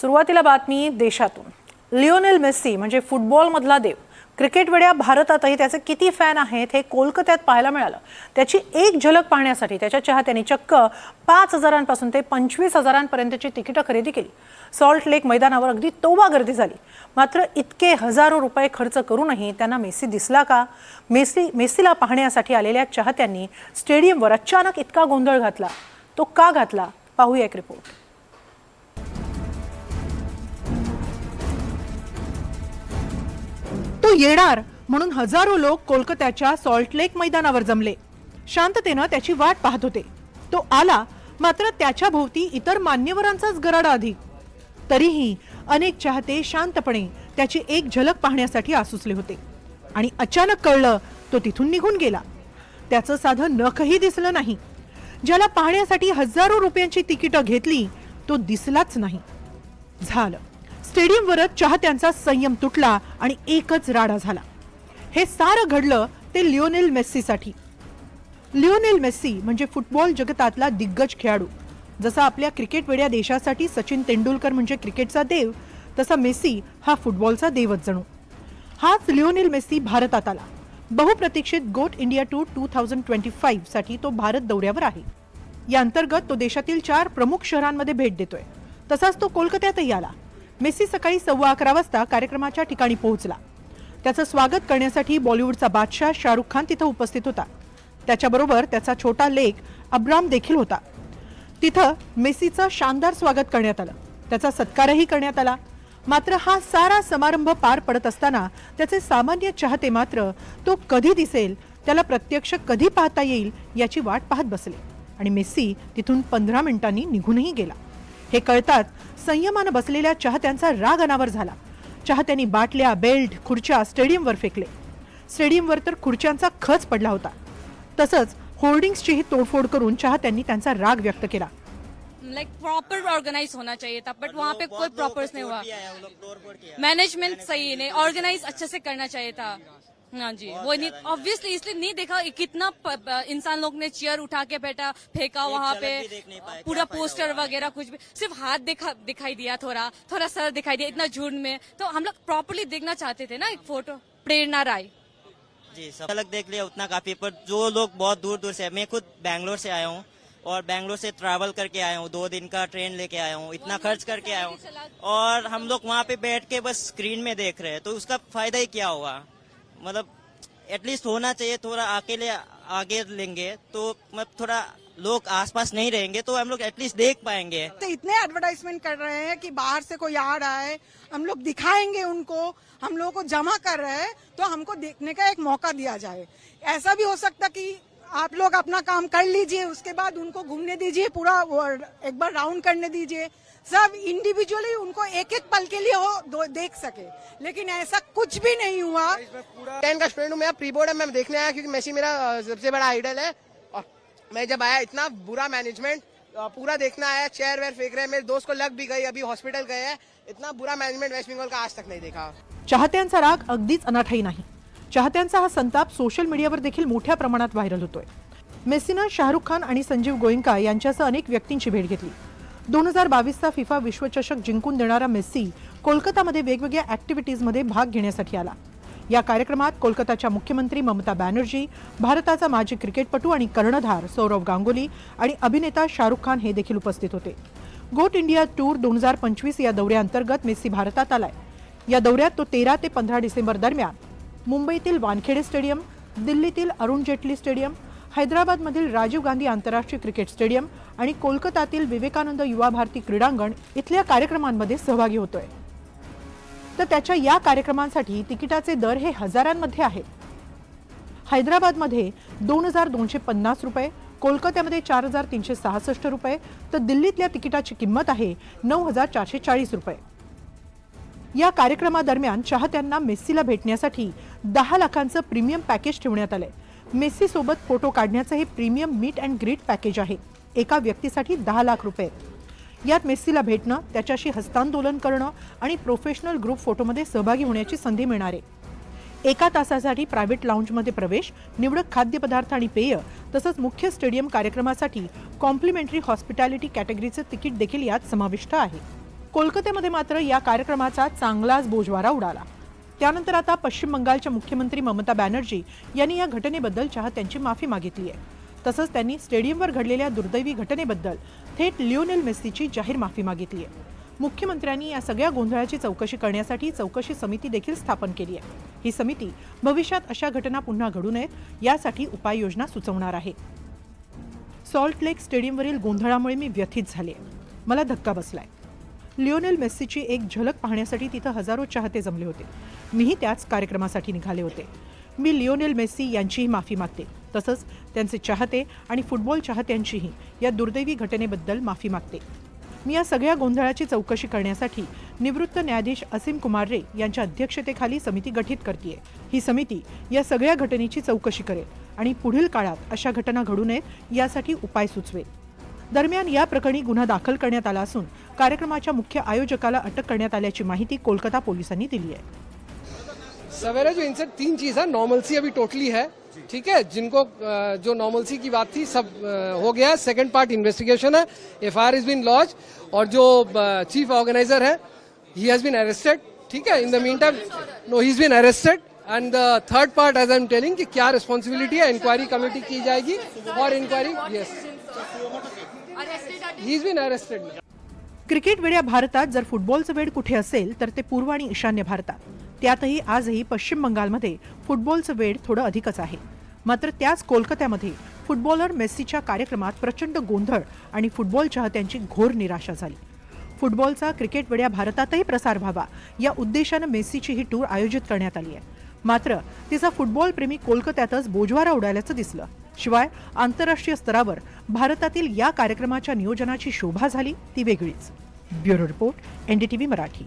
सुरुवातीला बातमी देशातून. लिओनेल मेस्सी म्हणजे फुटबॉलमधला देव. क्रिकेट वेड्या भारतातही त्याचे किती फॅन आहेत हे कोलकात्यात पाहायला मिळालं. त्याची एक झलक पाहण्यासाठी त्याच्या चाहत्यांनी चक्क पाच हजारांपासून ते पंचवीस हजारांपर्यंतची तिकीटं खरेदी केली. सॉल्ट लेक मैदानावर अगदी तोबा गर्दी झाली. मात्र इतके हजारो रुपये खर्च करूनही त्यांना मेस्सी दिसला का? मेस्सी मेस्सीला पाहण्यासाठी आलेल्या चाहत्यांनी स्टेडियमवर अचानक इतका गोंधळ घातला. तो का घातला? पाहूया एक रिपोर्ट तो येणार म्हणून हजारो लोक कोलकात्याच्या सॉल्ट लेक मैदानावर जमले. शांततेनं त्याची वाट पाहत होते. तो आला मात्र त्याच्या भोवती इतर मान्यवरांचाच गराडा अधिक तरीही अनेक चाहते शांतपणे त्याची एक झलक पाहण्यासाठी आसुसले होते. आणि अचानक कळलं तो तिथून निघून गेला. त्याचं साधं नखही दिसलं नाही. ज्याला पाहण्यासाठी हजारो रुपयांची तिकीटं घेतली तो दिसलाच नाही. झालं. स्टेडियमवरच चाहत्यांचा संयम तुटला आणि एकच राडा झाला. हे सारं घडलं ते लिओनेल मेस्सीसाठी. लिओनेल मेस्सी म्हणजे फुटबॉल जगतातला दिग्गज खेळाडू. जसा आपल्या क्रिकेट वेड्या देशासाठी सचिन तेंडुलकर म्हणजे क्रिकेटचा देव तसा मेस्सी हा फुटबॉलचा देवच जणू. हाच लिओनेल मेस्सी भारतात आला. बहुप्रतीक्षित GOAT India tour two thousand twenty फाईव्हसाठी तो भारत दौऱ्यावर आहे. या अंतर्गत तो देशातील चार प्रमुख शहरांमध्ये भेट देतोय. तसाच तो कोलकात्यातही आला. मेस्सी सकाळी सव्वा अकरा वाजता कार्यक्रमाच्या ठिकाणी पोहोचला. त्याचं स्वागत करण्यासाठी बॉलिवूडचा बादशाह शाहरुख खान तिथं उपस्थित होता. त्याच्याबरोबर त्याचा छोटा लेख अब्राम देखील होता. तिथं मेस्सीचं शानदार स्वागत करण्यात आलं. त्याचा सत्कारही करण्यात आला. मात्र हा सारा समारंभ पार पडत असताना त्याचे सामान्य चाहते मात्र तो कधी दिसेल त्याला प्रत्यक्ष कधी पाहता येईल याची वाट पाहत बसले. आणि मेस्सी तिथून पंधरा मिनिटांनी निघूनही गेला. हे कळताच संयमानं बसलेल्या चाहत्यांचा राग अनावर झाला. चाहत्यांनी बाटल्या बेल्ट खुर्च्या स्टेडियमवर फेकले. स्टेडियमवर तर खुर्च्यांचा खच पडला होता. तसंच होर्डिंग्सचीही तोडफोड करून चाहत्यांनी त्यांचा राग व्यक्त केला. लाइक प्रॉपर ऑर्गेनाइज होना चाहिए था बट वहाँ पे कोई प्रॉपर नहीं हुआ। मैनेजमेंट सही नहीं ऑर्गेनाइज अच्छे से करना चाहिए था। हाँ जी वो नहीं ऑब्वियसली इसलिए नहीं देखा कितना इंसान लोग ने चेयर उठा के बैठा फेंका वहाँ पे पूरा पोस्टर वगैरह कुछ भी। सिर्फ़ हाथ दिखा दिखाई दिया थोड़ा थोड़ा सर दिखाई दिया इतना झुंड में। तो हम लोग प्रॉपरली देखना चाहते थे ना एक फ़ोटो प्रेरणा राय। जी सब अलग देख लिया उतना काफ़ी पर जो लोग बहुत दूर दूर से मैं खुद बैंगलोर से आया हूँ और बैंगलोर से ट्रैवल करके आया हूँ दो दिन का ट्रेन लेके आया हूँ इतना खर्च करके आया हूँ। और हम लोग वहाँ पे बैठ के बस स्क्रीन में देख रहे हैं तो उसका फ़ायदा ही क्या होगा? मतलब एटलीस्ट होना चाहिए, थोड़ा अकेले आगे लेंगे तो मतलब थोड़ा लोग आसपास नहीं रहेंगे तो हम लोग एटलीस्ट देख पाएँगे। तो इतने एडवर्टाइजमेंट कर रहे हैं कि बाहर से कोई आ रहा है, हम लोग दिखाएँगे उनको, हम लोगों को जमा कर रहे हैं तो हमको देखने का एक मौका दिया जाए। ऐसा भी हो सकता कि आप लोग अपना काम कर लीजिए, उसके बाद उनको घूमने दीजिए, पूरा एक बार राउंड करने दीजिए। सब इंडिविजुअली उनको एक एक पल के लिए हो दो- देख सके। लेकिन ऐसा कुछ भी नहीं हुआ। टेन का स्टूडेंट हूँ मेरा प्री बोर्ड है मैं देखने आया क्योंकि मेसी मेरा सबसे बड़ा आइडल है। और मैं जब आया इतना बुरा मैनेजमेंट पूरा देखना आया चेयर वेयर फेंक रहे हैं मेरे दोस्त को लग भी गई अभी हॉस्पिटल गए हैं। इतना बुरा मैनेजमेंट वेस्ट बंगाल का आज तक नहीं देखा। चाहत्यांचा राग अगदीच अनाठाई नाही. चाहत्यांचा हा संताप सोशल मीडियावर देखील मोठ्या प्रमाणात व्हायरल होतोय. मेस्सीनं शाहरुख खान आणि संजीव गोयंका यांच्यासह अनेक व्यक्तींची भेट घेतली. दोन हजार बावीसचा फिफा विश्वचषक जिंकून देणारा मेस्सी कोलकातामध्ये वेगवेगळ्या ॲक्टिव्हिटीजमध्ये भाग घेण्यासाठी आला. या कार्यक्रमात कोलकाताच्या मुख्यमंत्री ममता बॅनर्जी भारताचा माजी क्रिकेटपटू आणि कर्णधार सौरव गांगुली आणि अभिनेता शाहरुख खान हे देखील उपस्थित होते. गोट इंडिया टूर दोन हजार पंचवीस या दौऱ्याअंतर्गत मेस्सी भारतात आलाय. या दौऱ्यात तो तेरा ते पंधरा डिसेंबर दरम्यान मुंबईतील वानखेडे स्टेडियम दिल्लीतील अरुण जेटली स्टेडियम हैदराबादमधील राजीव गांधी आंतरराष्ट्रीय क्रिकेट स्टेडियम आणि कोलकातातील विवेकानंद युवा भारती क्रीडांगण इथल्या कार्यक्रमांमध्ये सहभागी होतोय. तर त्याच्या या कार्यक्रमांसाठी तिकिटाचे दर हे हजारांमध्ये आहेत. हैदराबादमध्ये दोन हजार दोनशे पन्नास रुपये कोलकात्यामध्ये चार हजार तीनशे सहासष्ट रुपये तर दिल्लीतल्या तिकिटाची किंमत आहे नऊ हजार चारशे चाळीस रुपये. या कार्यक्रमादरम्यान चाहत्यांना मेस्सीला भेटण्यासाठी दहा लाखांचं प्रीमियम पॅकेज ठेवण्यात आलंय. मेस्सीसोबत फोटो काढण्याचं हे premium meet and greet package आहे. एका व्यक्तीसाठी दहा लाख रुपये. यात मेस्सीला भेटणं त्याच्याशी हस्तांदोलन करणं आणि प्रोफेशनल ग्रुप फोटोमध्ये सहभागी होण्याची संधी मिळणार आहे. एका तासासाठी प्रायव्हेट लाऊंजमध्ये प्रवेश निवडक खाद्यपदार्थ आणि पेय तसंच मुख्य स्टेडियम कार्यक्रमासाठी कॉम्प्लिमेंटरी हॉस्पिटॅलिटी कॅटेगरीचं तिकीट देखील यात समाविष्ट आहे. कोलकात्यामध्ये मात्र या कार्यक्रमाचा चांगलाच बोजवारा उडाला. त्यानंतर आता पश्चिम बंगालच्या मुख्यमंत्री ममता बॅनर्जी यांनी या घटनेबद्दल चाहत्यांची माफी मागितली आहे. तसंच त्यांनी स्टेडियमवर घडलेल्या दुर्दैवी घटनेबद्दल थेट लिओनेल मेस्सीची जाहीर माफी मागितली आहे. मुख्यमंत्र्यांनी या सगळ्या गोंधळाची चौकशी करण्यासाठी चौकशी समिती देखील स्थापन केली आहे. ही समिती भविष्यात अशा घटना पुन्हा घडू नयेत यासाठी उपाययोजना सुचवणार आहे. सॉल्ट लेक स्टेडियमवरील गोंधळामुळे मी व्यथित झाले मला धक्का बसलाय. लिओनेल मेस्सीची एक झलक पाहण्यासाठी तिथं हजारो चाहते जमले होते. मीही त्याच कार्यक्रमासाठी निघाले होते. मी लिओनेल मेस्सी यांचीही माफी मागते. तसंच त्यांचे चाहते आणि फुटबॉल चाहत्यांचीही या दुर्दैवी घटनेबद्दल माफी मागते. मी या सगळ्या गोंधळाची चौकशी करण्यासाठी निवृत्त न्यायाधीश असीम कुमार रे यांच्या अध्यक्षतेखाली समिती गठीत करते ही समिती या सगळ्या घटनेची चौकशी करेल आणि पुढील काळात अशा घटना घडू नयेत यासाठी उपाय सुचवेल. दरम्यान या प्रकरणी गुन्हा दाखल करण्यात आला असून कार्यक्रमाच्या मुख्य आयोजकाला अटक करण्यात आल्याची माहिती कोलकाता पोलिसांनी दिली आहे. सवेरे जो इनसे तीन चीज है नॉर्मलसी अभी टोटली है ठीक है? जिनको जो नॉर्मलसी की बात थी सब हो गया सेकेंड पार्ट इन्वेस्टिगेशन है। F I R is been launch और जो चीफ ऑर्गेनाइजर है ही हैज बीन अरेस्टेड ठीक है? In the meantime no he been arrested and the third part as I am telling कि क्या रिस्पॉन्सिबिलिटी है? Inquiry committee की जाएगी। और inquiry yes he is been arrested cricket वेड्या भारतात जर फुटबॉलचं वेड कुठे असेल तर ते पूर्व आणि ईशान्य भारतात. त्यातही आजही पश्चिम बंगालमध्ये फुटबॉलचं वेड थोडं अधिकच आहे. मात्र त्याच कोलकात्यामध्ये फुटबॉलर मेस्सीच्या कार्यक्रमात प्रचंड गोंधळ आणि फुटबॉल चाहत्यांची घोर निराशा झाली. फुटबॉलचा क्रिकेट वेड्या भारतातही प्रसार व्हावा या उद्देशानं मेस्सीची ही टूर आयोजित करण्यात आली आहे. मात्र तिचा फुटबॉल प्रेमी कोलकात्यातच बोजवारा उडाल्याचं दिसलं. शिवाय आंतरराष्ट्रीय स्तरावर भारतातील या कार्यक्रमाच्या नियोजनाची शोभा झाली ती वेगळीच. Bureau report NDTV Marathi.